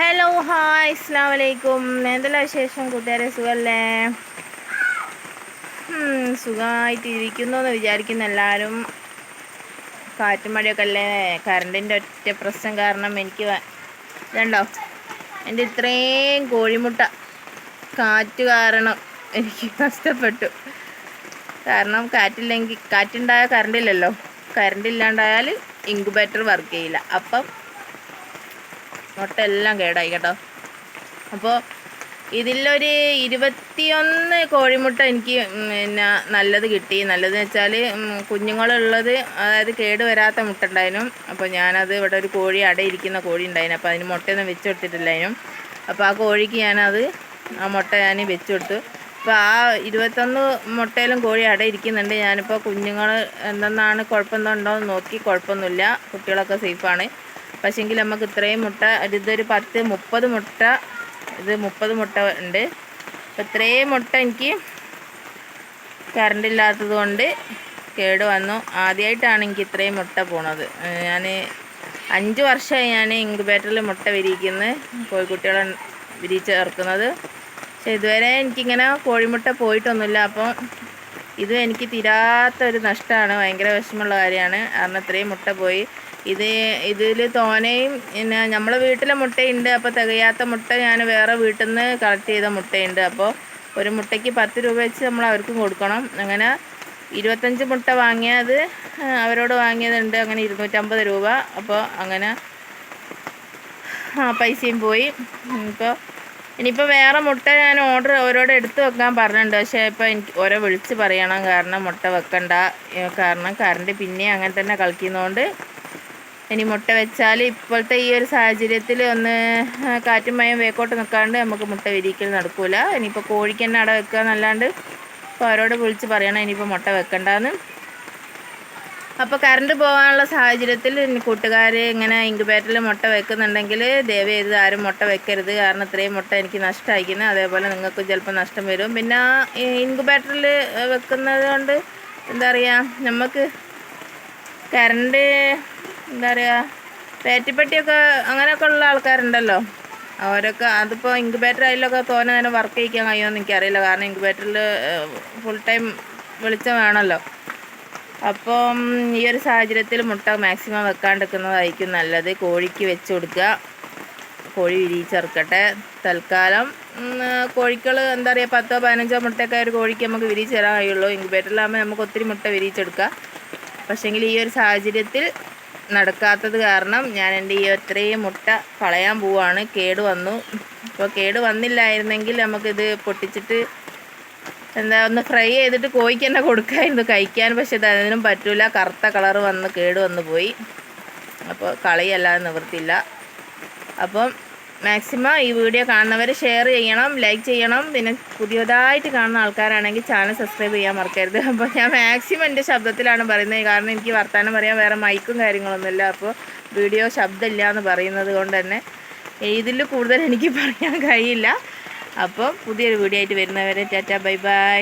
Hello hi ഇസ്ലാം വലൈക്കും എന്തെല്ലാം വിശേഷം കൂട്ടുകാരെ? സുഖമല്ലേ സുഖമായിട്ടിരിക്കുന്നു എന്ന് വിചാരിക്കുന്നു എല്ലാവരും കാറ്റും മഴയൊക്കെ അല്ലേ? കറണ്ടിന്റെ ഒറ്റ പ്രശ്നം കാരണം എനിക്ക് ഇതുണ്ടോ? എന്റെ ഇത്രയും കോഴിമുട്ട കാറ്റ് കാരണം എനിക്ക് കഷ്ടപ്പെട്ടു. കാരണം കാറ്റില്ലെങ്കിൽ കാറ്റുണ്ടായ കറണ്ടില്ലല്ലോ. കറണ്ട് ഇല്ലാണ്ടായാൽ ഇൻക്യുബേറ്റർ വർക്ക് ചെയ്യില്ല. അപ്പം മുട്ട എല്ലാം കേടായി കേട്ടോ. അപ്പോൾ ഇതിലൊരു ഇരുപത്തിയൊന്ന് കോഴിമുട്ട എനിക്ക് പിന്നെ നല്ലത് കിട്ടി. നല്ലതെന്ന് വെച്ചാൽ കുഞ്ഞുങ്ങളുള്ളത് അതായത് കേട് വരാത്ത മുട്ട ഉണ്ടായിരുന്നു അപ്പോൾ ഞാനത് ഇവിടെ ഒരു കോഴി അടയിരിക്കുന്ന കോഴി ഉണ്ടായിരുന്നു. അപ്പോൾ അതിന് മുട്ടയൊന്നും വെച്ച് കൊടുത്തിട്ടില്ലായിരുന്നു. അപ്പോൾ ആ കോഴിക്ക് ഞാനത് ആ മുട്ട ഞാൻ വെച്ച് കൊടുത്തു. അപ്പോൾ ആ ഇരുപത്തൊന്ന് മുട്ടയിലും കോഴി അട ഇരിക്കുന്നുണ്ട്. ഞാനിപ്പോൾ കുഞ്ഞുങ്ങൾ എന്തെന്നാണ് കുഴപ്പമെന്നുണ്ടോ എന്ന് നോക്കി കുഴപ്പമൊന്നുമില്ല. കുട്ടികളൊക്കെ സേഫാണ്. പക്ഷേങ്കിൽ നമുക്ക് ഇത്രയും മുട്ട ഇതൊരു പത്ത് മുപ്പത് മുട്ട ഇത് മുപ്പത് മുട്ട ഉണ്ട്. അപ്പോൾ ഇത്രയും മുട്ട എനിക്ക് കറണ്ട് ഇല്ലാത്തത് കൊണ്ട് കേട് വന്നു. ആദ്യമായിട്ടാണ് എനിക്ക് ഇത്രയും മുട്ട പോണത്. ഞാൻ അഞ്ച് വർഷമായി ഞാൻ ഇൻക്യുബേറ്ററിൽ മുട്ട വിരിയിക്കുന്നത് കോഴിക്കുട്ടികളെ വിരിയിച്ച് ചേർക്കുന്നത്. പക്ഷെ ഇതുവരെ എനിക്കിങ്ങനെ കോഴിമുട്ട പോയിട്ടൊന്നുമില്ല. അപ്പം ഇത് എനിക്ക് തീരാത്തൊരു നഷ്ടമാണ് ഭയങ്കര വിഷമമുള്ള കാര്യമാണ്. കാരണം ഇത്രയും മുട്ട പോയി. ഇത് ഇതിൽ തോനെയും പിന്നെ നമ്മളെ വീട്ടിലെ മുട്ടയുണ്ട് അപ്പോൾ തികയാത്ത മുട്ട ഞാൻ വേറെ വീട്ടിൽ നിന്ന് കളക്ട് ചെയ്ത മുട്ടയുണ്ട്. അപ്പോൾ ഒരു മുട്ടയ്ക്ക് പത്ത് രൂപ വെച്ച് നമ്മൾ അവർക്കും കൊടുക്കണം. അങ്ങനെ ഇരുപത്തഞ്ച് മുട്ട വാങ്ങിയത് അവരോട് വാങ്ങിയതുണ്ട്. അങ്ങനെ ഇരുന്നൂറ്റമ്പത് രൂപ. അപ്പോൾ അങ്ങനെ ആ പൈസയും പോയി. ഇപ്പോൾ ഇനിയിപ്പോൾ വേറെ മുട്ട ഞാൻ ഓർഡർ അവരോട് എടുത്ത് വെക്കാൻ പറഞ്ഞിട്ടുണ്ട്. പക്ഷേ ഇപ്പോൾ എനിക്ക് ഓരോ വിളിച്ച് പറയണം. കാരണം മുട്ട വെക്കണ്ട. കാരണം കറണ്ട് പിന്നെ അങ്ങനെ തന്നെ കളിക്കുന്നതുകൊണ്ട് ഇനി മുട്ട വെച്ചാൽ ഇപ്പോഴത്തെ ഈ ഒരു സാഹചര്യത്തിൽ ഒന്ന് കാറ്റും മയം വേക്കോട്ട് നിൽക്കാണ്ട് നമുക്ക് മുട്ട വിരിക്കൽ നടക്കില്ല ഇനിയിപ്പോൾ കോഴിക്ക് തന്നെ അട വെക്കുക എന്നല്ലാണ്ട് അപ്പോൾ അവരോട് വിളിച്ച് പറയണം ഇനിയിപ്പോൾ മുട്ട വെക്കണ്ടെന്ന്. അപ്പോൾ കറണ്ട് പോകാനുള്ള സാഹചര്യത്തിൽ കൂട്ടുകാർ ഇങ്ങനെ ഇൻക്യുബേറ്ററിൽ മുട്ട വെക്കുന്നുണ്ടെങ്കിൽ ദയവ് ചെയ്ത് ആരും മുട്ട വെക്കരുത്. കാരണം ഇത്രയും മുട്ട എനിക്ക് നഷ്ടമായിരിക്കുന്നത് അതേപോലെ നിങ്ങൾക്ക് ചിലപ്പോൾ നഷ്ടം വരും. പിന്നെ ഇൻക്യുബേറ്ററിൽ വെക്കുന്നത് കൊണ്ട് എന്താ പറയുക നമുക്ക് കറണ്ട് എന്താ പറയുക പേറ്റിപ്പെട്ടിയൊക്കെ അങ്ങനെയൊക്കെ ഉള്ള ആൾക്കാരുണ്ടല്ലോ. അവരൊക്കെ അതിപ്പോൾ ഇൻക്യുബേറ്റർ അതിലൊക്കെ തോന്നെ നേരം വർക്ക് ചെയ്യിക്കാൻ കഴിയുമെന്ന് എനിക്കറിയില്ല. കാരണം ഇൻക്യുബേറ്ററിൽ ഫുൾ ടൈം വെളിച്ചം വേണമല്ലോ. അപ്പം ഈ ഒരു സാഹചര്യത്തിൽ മുട്ട മാക്സിമം വെക്കാണ്ടിരിക്കുന്നതായിരിക്കും നല്ലത്. കോഴിക്ക് വെച്ച് കൊടുക്കുക. കോഴി വിരിയിച്ചിറക്കട്ടെ തൽക്കാലം കോഴികൾ എന്താ പറയുക പത്തോ പതിനഞ്ചോ മുട്ടയൊക്കെ ഒരു കോഴിക്ക് നമുക്ക് വിരിയിച്ച് തരാൻ കഴിയുള്ളൂ. ഇൻക്യുബേറ്ററിലാകുമ്പോൾ നമുക്ക് ഒത്തിരി മുട്ട വിരിയിച്ചെടുക്കാം പക്ഷേങ്കിൽ ഈ ഒരു സാഹചര്യത്തിൽ നടക്കാത്തത് കാരണം ഞാൻ എന്റെ ഈ ഇത്രയും മുട്ട കളയാൻ പോവാണ്. കേട് വന്നു. അപ്പോൾ കേട് വന്നില്ലായിരുന്നെങ്കിൽ നമുക്കിത് പൊട്ടിച്ചിട്ട് എന്താ ഒന്ന് ഫ്രൈ ചെയ്തിട്ട് കോഴിക്ക് തന്നെ കൊടുക്കായിരുന്നു. കഴിക്കാൻ പക്ഷെ അതിനും പറ്റില്ല കറുത്ത കളർ വന്ന് കേട് വന്നു പോയി. അപ്പോൾ കളയല്ലാതെ നിവൃത്തിയില്ല. അപ്പം മാക്സിമം ഈ വീഡിയോ കാണുന്നവർ ഷെയർ ചെയ്യണം ലൈക്ക് ചെയ്യണം. പിന്നെ പുതിയതായിട്ട് കാണുന്ന ആൾക്കാരാണെങ്കിൽ ചാനൽ സബ്സ്ക്രൈബ് ചെയ്യാൻ മറക്കരുത്. അപ്പോൾ ഞാൻ മാക്സിമം എന്റെ ശബ്ദത്തിലാണ് പറയുന്നത്. കാരണം എനിക്ക് വർത്തമാനം പറയാൻ വേറെ മൈക്കും കാര്യങ്ങളൊന്നുമില്ല. അപ്പോൾ വീഡിയോ ശബ്ദമില്ല എന്ന് പറയുന്നത് കൊണ്ട് തന്നെ ഇതിൽ കൂടുതൽ എനിക്ക് പറയാൻ കഴിയില്ല. അപ്പോൾ പുതിയൊരു വീഡിയോ ആയിട്ട് വരുന്നവരെ ടാറ്റ ബൈ ബൈ.